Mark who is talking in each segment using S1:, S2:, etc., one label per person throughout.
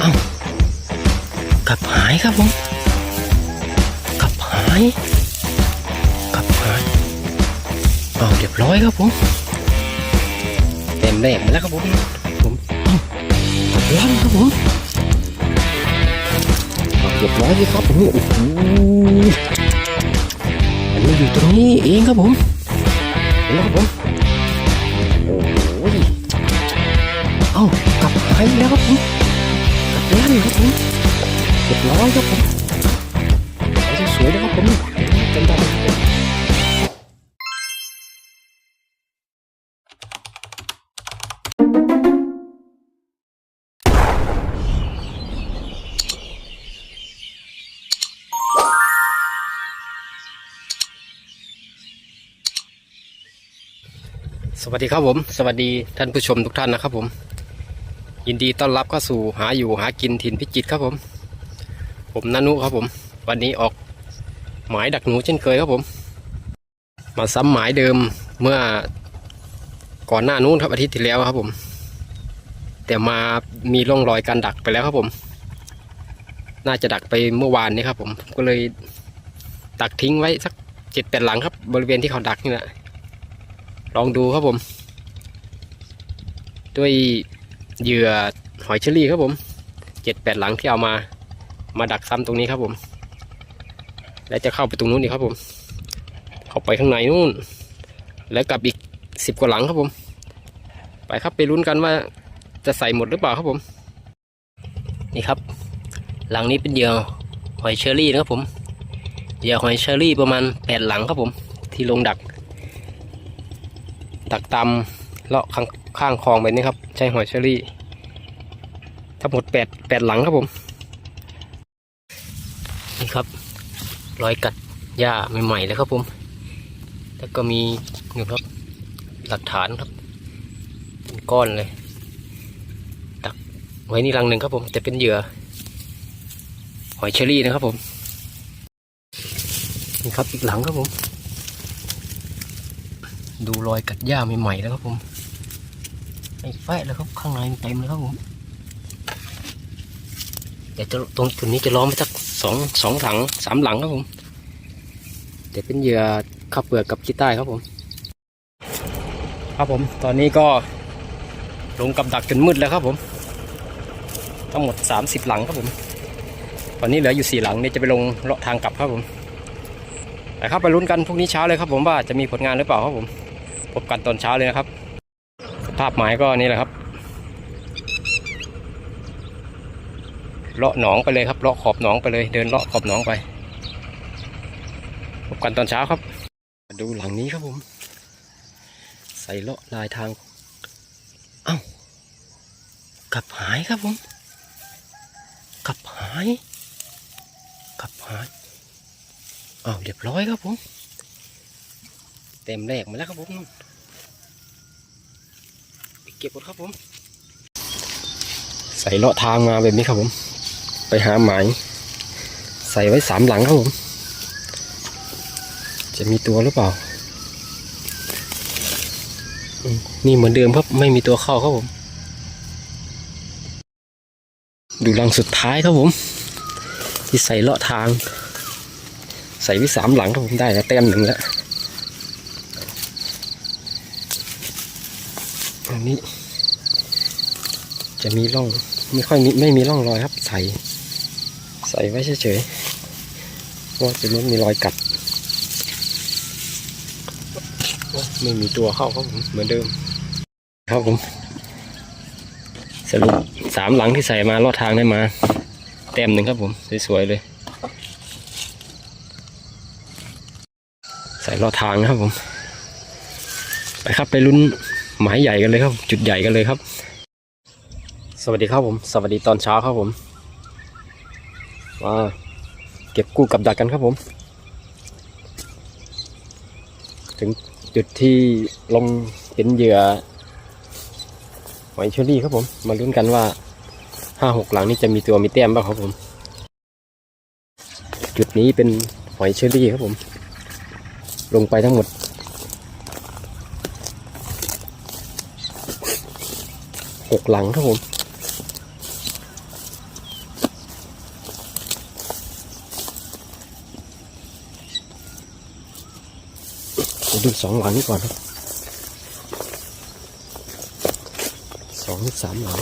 S1: เอ้ากับหายครับผมกับหายกับหายเอาเรียบร้อยครับผมเต็มแรกมาแล้วครับผมผมเอ้ากับลังครับผมเอาเรียบร้อยเลยครับผมโอ้โหอันนี้อยู่ตรงนี้เองครับผมเห็นไหมครับผมโอ้โหเอ้ากับหายแล้วครับผม กับลังครับผมเรียบร้อยครับผมสวยๆนะครับผมกันได้ครับผมสวัสดีครับผม สวัสดีท่านผู้ชมทุกท่านนะครับผม ยินดีต้อนรับเข้าสู่หาอยู่หากินถิ่นพิจิตรครับผม ผมนานุครับผม วันนี้ออกหมายดักหนูเช่นเคยครับผม มาซ้ำหมายเดิมเมื่อก่อนหน้านู้นครับอาทิตย์ที่แล้วครับผม แต่มามีร่องรอยการดักไปแล้วครับผม น่าจะดักไปเมื่อวานนี้ครับผมผมก็เลยดักทิ้งไว้สักเจ็ดแปดหลังครับ บริเวณที่เขาดักนี่แหละลองดูครับผม ด้วย เหยื่อหอยเชอรี่ครับผมเจ็ดแปดหลังที่เอามามาดักซ้ำตรงนี้ครับผม และจะเข้าไปตรงนู้นอีกครับผม เข้าไปข้างในนู่น แล้วกลับอีกสิบกว่าหลังครับผม ไปครับไปลุ้นกันว่าจะใส่หมดหรือเปล่าครับผม นี่ครับ หลังนี้เป็นเหยื่อหอยเชอรี่นะครับผมเหยื่อหอยเชอรี่ประมาณแปดหลังครับผม ที่ลงดัก ดักตามเลาะ ข้างคลองไปนี่ครับ ใช้หอยเชอรี่ทั้งหมดแปดแปดหลังครับผม นี่ครับ รอยกัดหญ้าใหม่ๆเลยครับผม แล้วก็มีนี่ครับ หลักฐานครับ เป็นก้อนเลยดักไว้นี่รังหนึ่งครับผมแต่เป็นเหยื่อ หอยเชอรี่นะครับผมนี่ครับอีกหลังครับผม ดูรอยกัดหญ้าใหม่ๆแล้วครับผม ไอ้แฟะแล้วครับข้างในเต็มเลยครับผมเดี๋ยวจะตรงจุดนี้จะล้อมไปสักสองสองหลังสามหลังครับผมเดี๋ยวเป็นเหยื่อข้าวเปลือกกับขี้ใต้ครับผม ครับผมตอนนี้ก็ลงกับดักจนมืดแล้วครับผม ทั้งหมดสามสิบหลังครับผม ตอนนี้เหลืออยู่สี่หลังเนี่ยจะไปลงเลาะทางกลับครับผมไปครับไปลุ้นกันพรุ่งนี้เช้าเลยครับผมว่าจะมีผลงานหรือเปล่าครับผมพบกันตอนเช้าเลยนะครับ ภาพหมายก็นี่แหละครับเลาะหนองไปเลยครับเลาะขอบหนองไปเลย เดินเลาะขอบหนองไปพบกันตอนเช้าครับ ดูหลังนี้ครับผม ใส่เลาะลายทาง เอ้ากลับหายครับผมกลับหายกลับหายอ้าเรียบร้อยครับผม เต็มแรกมาแล้วครับผมนู่ เก็บหมดครับผม ใส่เลาะทางมาแบบนี้ครับผม ไปหาหมายใส่ไว้สามหลังครับผม จะมีตัวหรือเปล่า นี่เหมือนเดิมครับไม่มีตัวเข้าครับผม ดูรังสุดท้ายครับผม ที่ใส่เลาะทาง ใส่ไว้สามหลังครับผมได้แล้วเต็มหนึ่งแล้ว อันนี้ จะมีร่องไม่ค่อยมีไม่มีร่องรอยครับ ใส่ใส่ไว้เฉยๆเพราะว่าจะไม่มีรอยกัด ไม่มีตัวเข้าครับผมเหมือนเดิม ครับผมสรุปสามหลังที่ใส่มาลอดทางได้มาเต็มหนึ่งครับผม สวยๆเลย ใส่รอดทางนะครับผม ไปครับไปลุ้น หมายใหญ่กันเลยครับ จุดใหญ่กันเลยครับ สวัสดีครับผม สวัสดีตอนเช้าครับผมมาเก็บกู้กับดักกันครับผม ถึงจุดที่ลงเห็นเหยื่อหอยเชอรี่ครับผม มาลุ้นกันว่าห้าหกหลังนี้จะมีตัวมีแต้มบ้างครับผม จุดนี้เป็นหอยเชอรี่ครับผม ลงไปทั้งหมด หกหลังครับผมดูสองหลังนี้ก่อนครับสองสามหลัง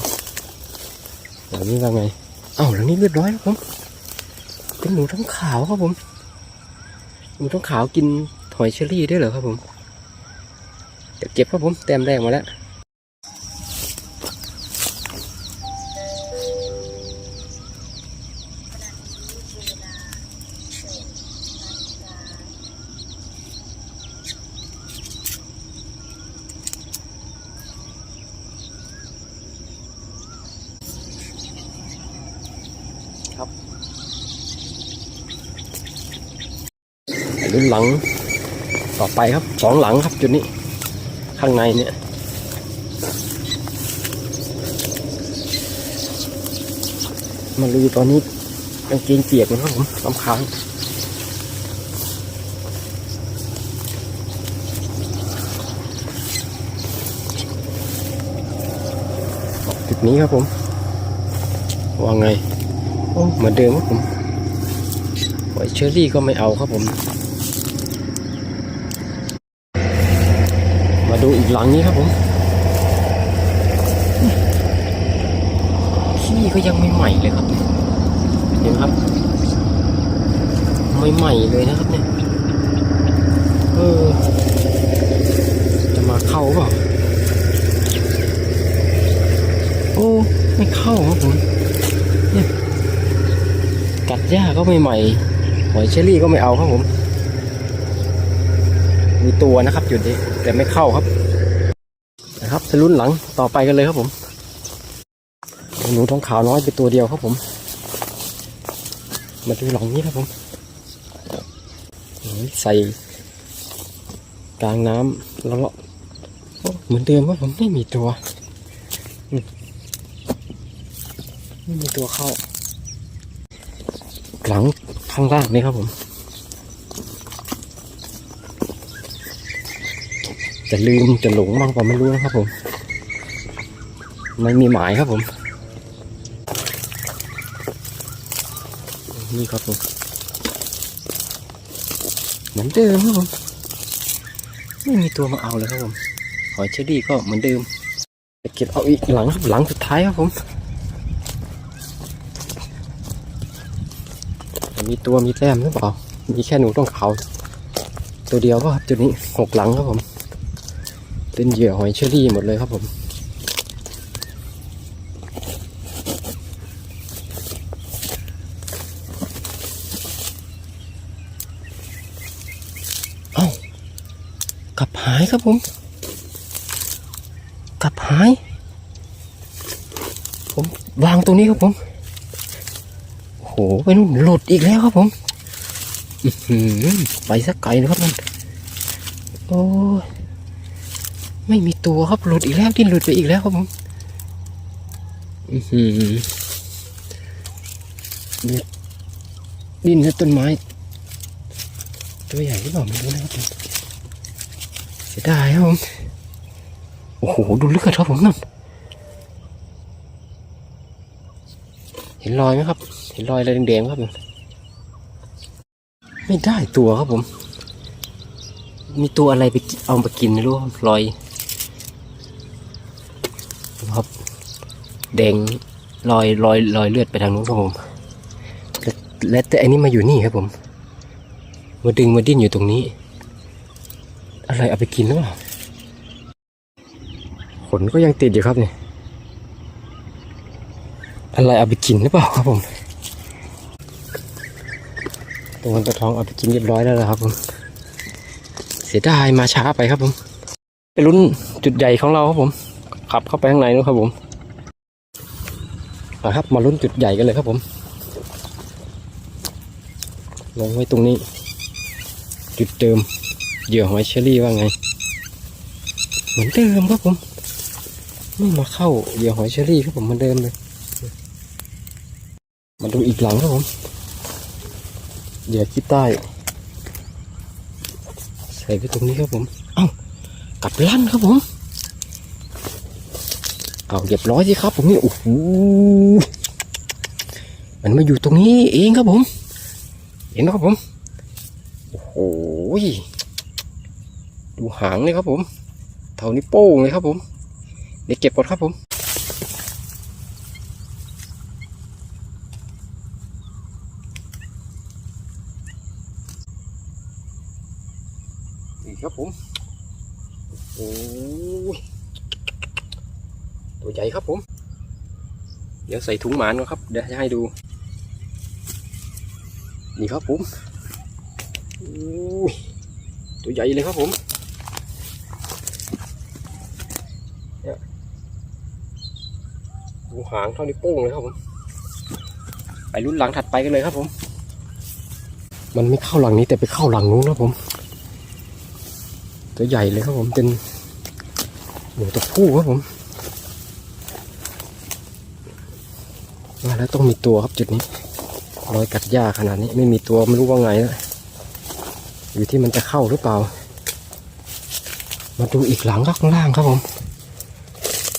S1: หลังนี้ว่าไงเอ้าหลังนี้เรียบร้อยครับผมเป็นหนูทั้งขาวครับผมหนูทั้งขาวกินหอยเชอรี่ได้เหรอครับผมเะเก็บครับผมเต็มแรกมาแล้ว รุ่นหลังต่อไปครับสองหลังครับจุดนี้ ข้างในเนี่ยมาดูตอนนี้กางเกงเปียกนะครับผมลำค้างจุดนี้ครับผมว่าไงโอ้เหมือนเดิมครับผมหอยเชอรี่ก็ไม่เอาครับผม มาดูอีก หลังนี้ครับผมขี้ก็ยังไม่ใหม่เลยครับ เห็นไหมครับ ไม่ใหม่เลยนะครับเนี่ยเออจะมาเข้าเปล่าโอ้ไม่เข้าครับผมกัดหญ้าก็ไม่ใหม่หอยเชอรี่ก็ไม่เอาครับผม มีตัวนะครับจุดนี้แต่ไม่เข้าครับนะครับ จะรุ่นหลังต่อไปกันเลยครับผมหนูท้องขาวน้อยเป็นตัวเดียวครับผม มาดูหลังนี้ครับผมใส่กลางน้ำแล้วเหมือนเดิมว่าผมไม่มีตัวไม่มีตัวเข้า หลังข้างล่างนี่ครับผม จะลืมจะหลงบ้างผมไม่รู้นะครับผม ไม่มีหมายครับผม นี่ครับผม เหมือนเดิมครับผม ไม่มีตัวมาเอาเลยครับผม หอยเชอรี่ก็เหมือนเดิมจะเก็บเอาอีกหลังครับหลังสุดท้ายครับผม มีตัวมีแต้มหรือเปล่า มีแค่หนูต้องขา ตัวเดียวก็ครับจุดนี้หกหลังครับผม เป็นเหยื่อหอยเชอรี่หมดเลยครับผม เอ้ากลับหายครับผม กลับหาย ผมวางตรงนี้ครับผมโหไปนู่นหลุดอีกแล้วครับผมไปสักไกลนะครับมัน โอ้ย ไม่มีตัวครับหลุดอีกแล้วดิ้นหลุดไปอีกแล้วครับผมอือหือเนี่ยดิ้นในต้นไม้ ตัวใหญ่หรือเปล่าไม่รู้นะครับผมเสียดายครับผมโอ้โหดูเลือดครับผมนั่นเห็นรอยไหมครับ เห็นรอยอะไรแดงๆครับไม่ได้ตัวครับผม มีตัวอะไรไปเอามากินไม่รู้ครับรอย ครับ แดงรอยรอยรอยเลือดไปทางนู้นครับผมและแต่อันนี้มาอยู่นี่ครับผม มาดึงมาดิ้นอยู่ตรงนี้ อะไรเอาไปกินหรือเปล่าขนก็ยังติดอยู่ครับเนี่ยอะไรเอาไปกินหรือเปล่าครับผมตัวเงินตัวทองเอาไปกินเรียบร้อยแล้วนะครับผม เสียดายมาช้าไปครับผม ไปลุ้นจุดใหญ่ของเราครับผม ขับเข้าไปข้างในนู้นครับผมมาครับมาลุ้นจุดใหญ่กันเลยครับผม ลงไว้ตรงนี้ จุดเดิมเหยื่อหอยเชอรี่ว่าไง เหมือนเดิมครับผมไม่มาเข้าเหยื่อหอยเชอรี่ครับผมเหมือนเดิมเลยมาดูอีกหลังครับผมเหยื่อคิดใต้ ใส่ไปตรงนี้ครับผม เอ้ากลับลั่นครับผม เอาเรียบร้อยสิครับผมนี่โอ้โหมันมาอยู่ตรงนี้เองครับผม เห็นไหมครับผม โอ้โหดูหางเลยครับผม เท่านี้โป้งเลยครับผม เดี๋ยวเก็บก่อนครับผม นี่ครับผม โอ้ยตัวใหญ่ครับผม เดี๋ยวใส่ถุงหมานก่อนครับ เดี๋ยวจะให้ดู นี่ครับผมตัวใหญ่เลยครับผมดูหางเท่านี้วโป้งเลยครับผม ไปรุ่นหลังถัดไปกันเลยครับผม มันไม่เข้าหลังนี้แต่ไปเข้าหลังนู้นครับผม ตัวใหญ่เลยครับผมเป็นหนูตัวผู้ครับผม มาแล้วต้องมีตัวครับจุดนี้รอยกัดหญ้าขนาดนี้ไม่มีตัวไม่รู้ว่าไงนะอยู่ที่มันจะเข้าหรือเปล่า มาดูอีกหลังข้างล่างครับผม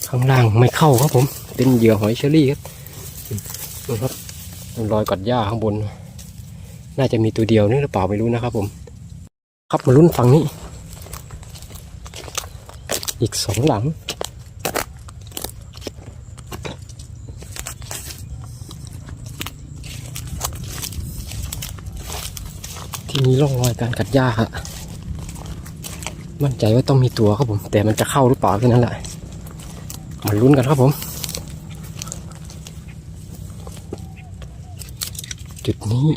S1: ข้างล่างไม่เข้าครับผม เป็นเหยื่อหอยเชอรี่ครับดูครับรอยกัดหญ้าข้างบน น่าจะมีตัวเดียวนี่หรือเปล่าไม่รู้นะครับผม ครับมาลุ้นฝั่งนี้ อีกสองหลัง มีร่องรอยการกัดหญ้าฮะมั่นใจว่าต้องมีตัวครับผม แต่มันจะเข้าหรือเปล่าแค่นั้นแหละมาลุ้นกันครับผม จุดนี้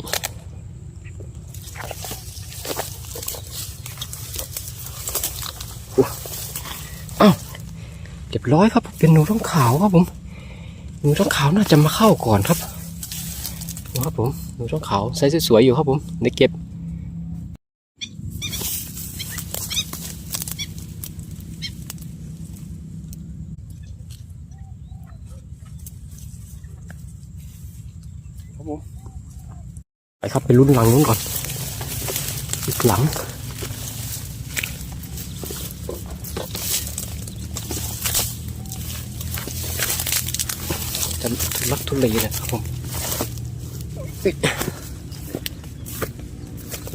S1: เรียบร้อยครับ เป็นหนูท้องขาวครับผม หนูท้องขาวน่าจะมาเข้าก่อนครับดูครับผมหนูท้องขาวไซส์สวยๆอยู่ครับผมเดี๋ยวเก็บ ครับผม ไปลุ้นหลังนู้นก่อน อีกหลัง จะลักทุเลนะครับผม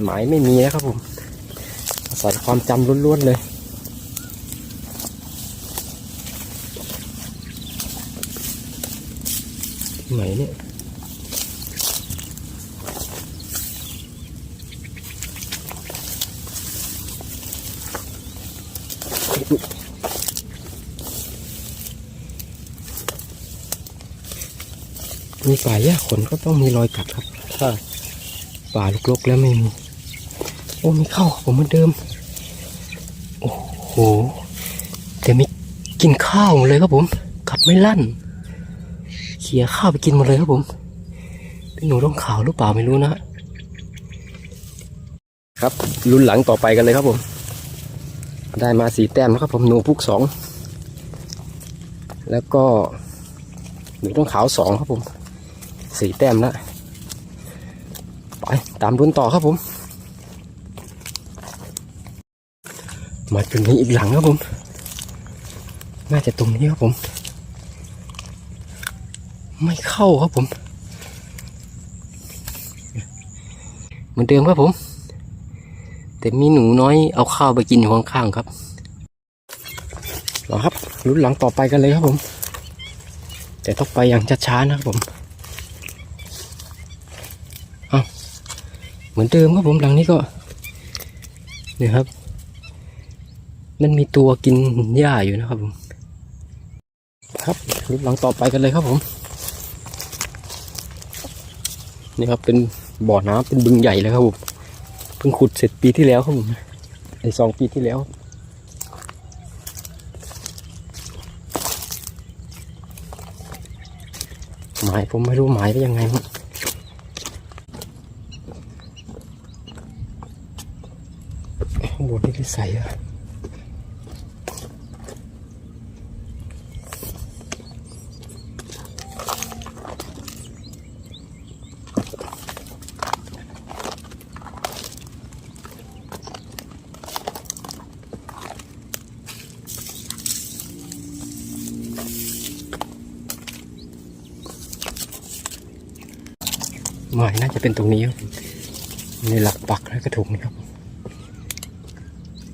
S1: หมายไม่มีนะครับผมอาศัยความจำล้วนๆเลยไหนเนี่ย ป่าหญ้าขนก็ต้องมีรอยกัดครับถ้าป่าลุกๆแล้วไม่มี โอ้มีเข้าครับผมเหมือนเดิม โอ้โห แต่มีกินข้าวหมดเลยครับผม กัดไม่ลั่นเขี่ยข้าวไปกินหมดเลยครับผม เป็นหนูต้องขาวหรือเปล่าไม่รู้นะ ครับรุ่นหลังต่อไปกันเลยครับผม ได้มาสีแต้มนะครับผมหนูพุกสอง แล้วก็หนูต้องขาวสองครับผม สี่แต้มแล้วไปตามรุนต่อครับผม มาจุดนี้อีกหลังครับผม น่าจะตรงนี้ครับผม ไม่เข้าครับผม เหมือนเดิมครับผม แต่มีหนูน้อยเอาข้าวไปกินอยู่ข้างๆครับรอครับรุ่นหลังต่อไปกันเลยครับผม แต่ต้องไปอย่างช้าๆนะครับผม เอาเห มือนเดิมครับผมหลังนี้ก็นี่ครับ มันมีตัวกินหญ้าอยู่นะครับผมครับรูปหลังต่อไปกันเลยครับผม นี่ครับเป็นบ่อน้ำเป็นบึงใหญ่เลยครับผมเพิ่งขุดเสร็จปีที่แล้วครับผมไอสองปีที่แล้วหมายผมไม่รู้หมายได้ยังไงมั้งข้างบนนี่คือ ใสอะหมายน่าจะเป็นตรงนี้ในหลักปักและกระถุงนี่ครับ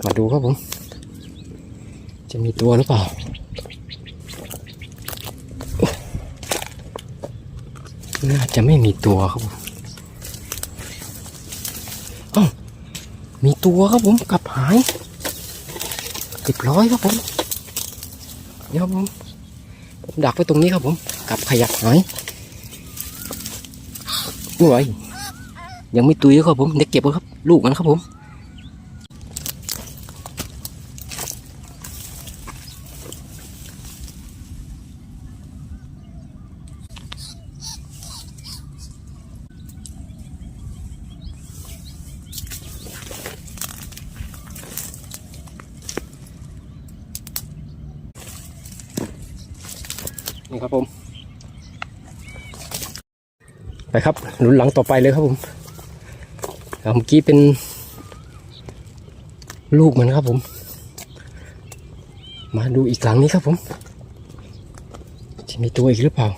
S1: มาดูครับผม จะมีตัวหรือเปล่า น่าจะไม่มีตัวครับผมเอ้มีตัวครับผมกลับหายเรียบร้อยครับผมนี่ครับผมผมดักไว้ตรงนี้ครับผมกลับขยับหายไม่ไหวยังไม่ตุยครับผมเด็กเก็บไว้ครับ ลูกมันครับผม นี่ครับผม ไปครับหนุนหลังต่อไปเลยครับผมเมื่อกี้เป็นลูกมันครับผม มาดูอีกหลังนี้ครับผมจะมีตัวอีกหรือเปล่า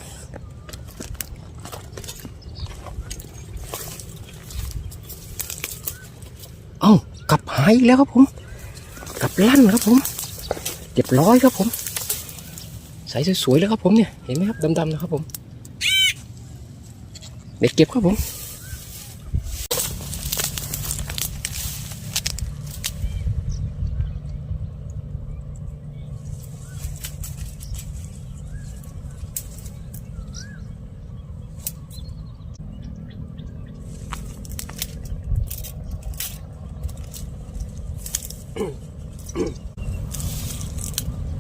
S1: เอ้ากลับหายแล้วครับผม กลับลั่นครับผมเรียบร้อยครับผม ใสสวยๆแล้วครับผมเนี่ย เห็นไหมครับดำๆนะครับผม เด็กเก็บครับผม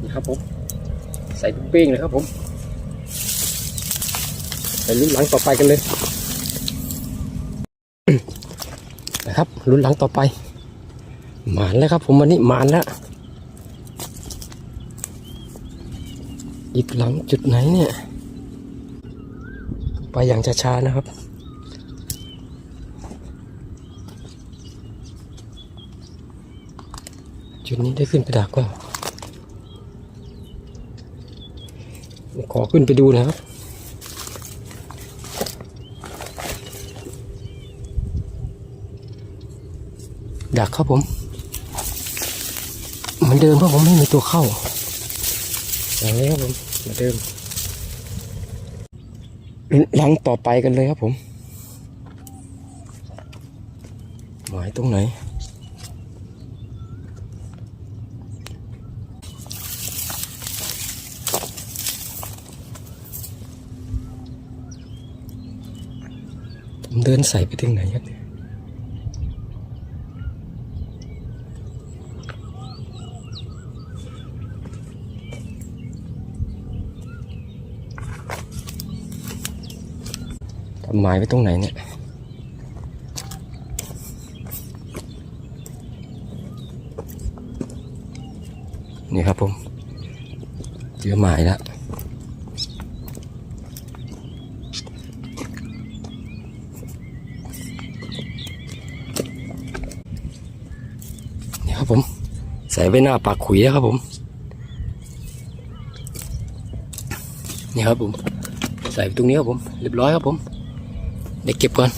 S1: นี่ครับผม ใส่ เป้งเลยครับผมไปลุ้นหลังต่อไปกันเลยนะครับลุ้นหลังต่อไปหมานแล้วครับ ผมวันนี้หมานแล้วอีกหลังจุดไหนเนี่ย ไปอย่างช้าๆนะครับจุดนี้ได้ขึ้นไปดักว่า ขอขึ้นไปดูนะครับดักครับผมเหมือนเดิมเพราะผมไม่มีตัวเข้าอย่างนี้ครับผมเหมือนเดิม หลังต่อไปกันเลยครับผมหมายตรงไหน ผมเดินใส่ไปถึงไหนครับเนี่ยทำหมายไปตรงไหนเนี่ยนี่ครับผมเจอหมายแล้ว ใส่ไว้หน้าปากขุยนะครับผม นี่ครับผม ใส่ตรงนี้ครับผม เรียบร้อยครับผม เด็กเก็บก่อน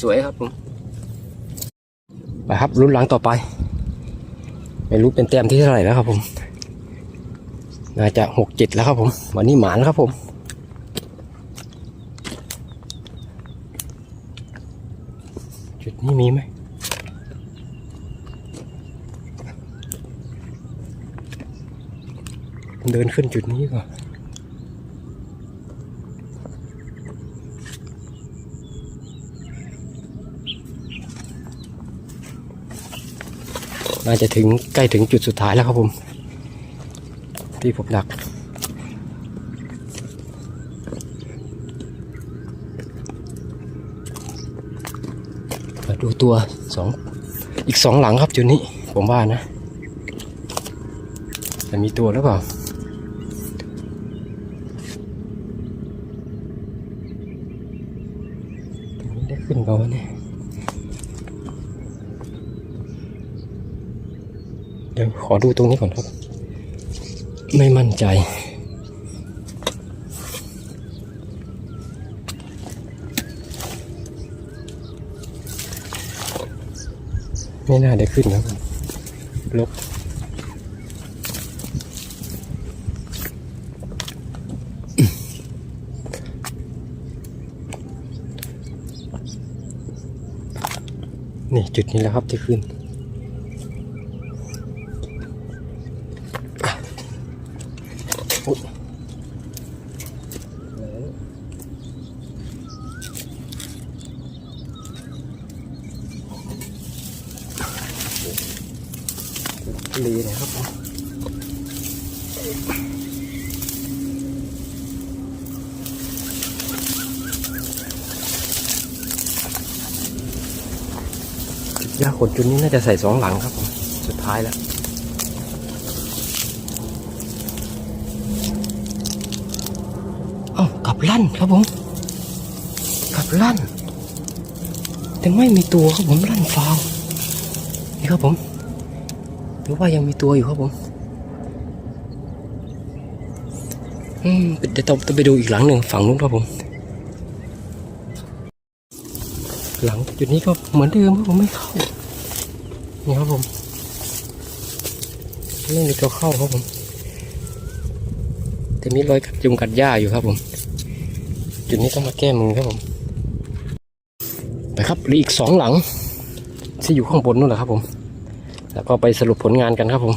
S1: สวยครับผมไปครับรุ่นหลังต่อไป ไม่รู้เป็นแต้มที่เท่าไหร่แล้วครับผม น่าจะหกเจ็ดแล้วครับผม วันนี้หมานครับผมจุดนี้มีไหมเดินขึ้นจุดนี้ก่อน น่าจะถึงใกล้ถึงจุดสุดท้ายแล้วครับผม ที่ผมดัก มาดูตัวสองอีกสองหลังครับจุดนี้ ผมว่านะ จะมีตัวหรือเปล่า ขอดูตรงนี้ก่อนครับ ไม่มั่นใจ ไม่น่าได้ขึ้นนะครับลบนี่จุดนี้แหล้วครับที่ขึ้น อุ๊ยลีนะครับผมยาขน จุดนี้น่าจะใส่สองหลังครับผม สุดท้ายแล้ว เอากลับลั่นครับผม กลับลั่น แต่ไม่มีตัวครับผมลั่นฟาวนี่ครับผมหรือว่ายังมีตัวอยู่ครับผม อืมเดี๋ยวต้องต้องไปดูอีกหลังหนึ่งฝั่งนู้นครับผมหลังจุดนี้ก็เหมือนเดิมครับผมไม่เข้า นี่ครับผมไม่มีตัวเข้าครับผม แต่มีรอยกัดยุงกัดหญ้าอยู่ครับผม จุดนี้ต้องมาแก้มือครับผม ไปครับหลืออีกสองหลัง ที่อยู่ข้างบนนู่นแหละครับผม แล้วก็ไปสรุปผลงานกันครับผม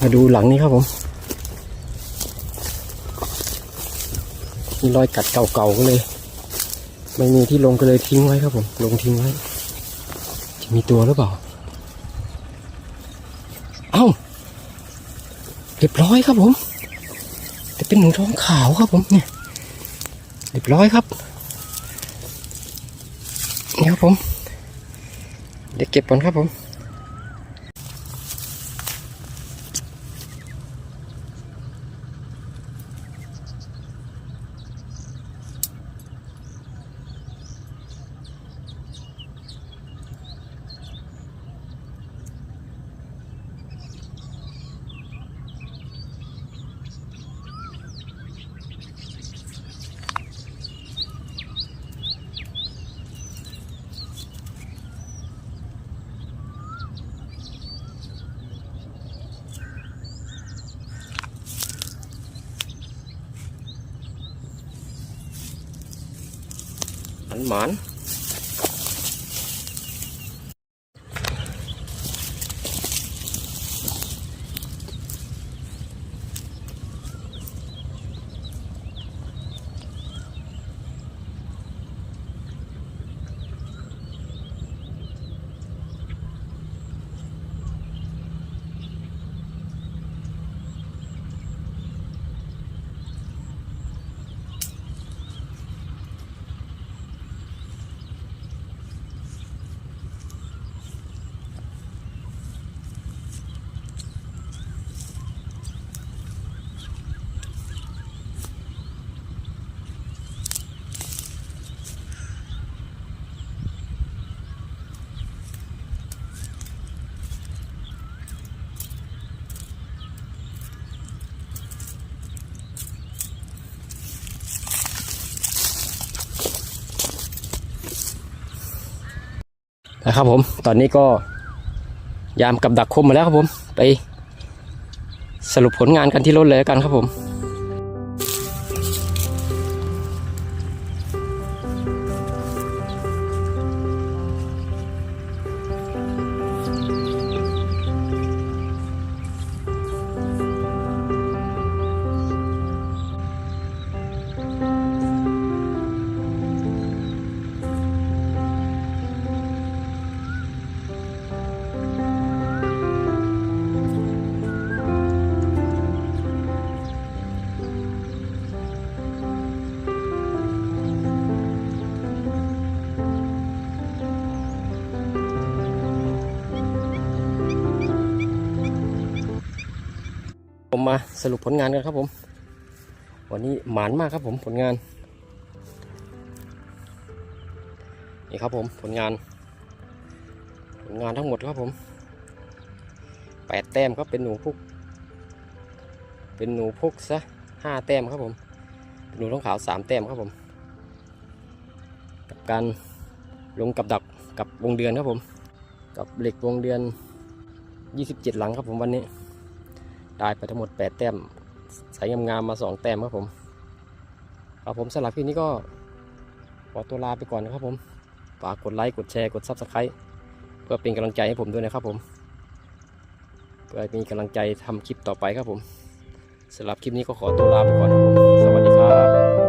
S1: มาดูหลังนี้ครับผม มีรอยกัดเก่าๆก็เลย ไม่มีที่ลงก็เลยทิ้งไว้ครับผม ลงทิ้งไว้ มีตัวหรือเปล่า เอ้าเรียบร้อยครับผม แต่เป็นหนูท้องขาวครับผมเนี่ยเรียบร้อยครับนี่ครับผม เดี๋ยวเก็บก่อนครับผม หมันห นะครับผมตอนนี้ก็ยามกับดักคมมาแล้วครับผม ไปสรุปผลงานกันที่รถเลยกันครับผม สรุปผลงานกันครับผม วันนี้หมานมากครับผมผลงาน นี่ครับผมผลงาน ผลงานทั้งหมดครับผมแปดแต้มครับเป็นหนูพุก เป็นหนูพุกซะห้าแต้มครับผมเป็นหนูท้องขาวสามแต้มครับผม กับการลงกับดักกับวงเดือนครับผม กับเหล็กวงเดือน 27 หลังครับผมวันนี้ ได้ไปทั้งหมด 8 แต้ม สายงามๆมา 2 แต้มครับผม ครับผมสำหรับคลิปนี้ก็ขอตัวลาไปก่อนนะครับผม ฝากกดไลค์ กดแชร์ กดซับสไคร b ์เพื่อเป็นกำลังใจให้ผมด้วยนะครับผม เพื่อมีกำลังใจทำคลิปต่อไปครับผมสำหรับคลิปนี้ก็ขอตัวลาไปก่อนครับผม สวัสดีครับ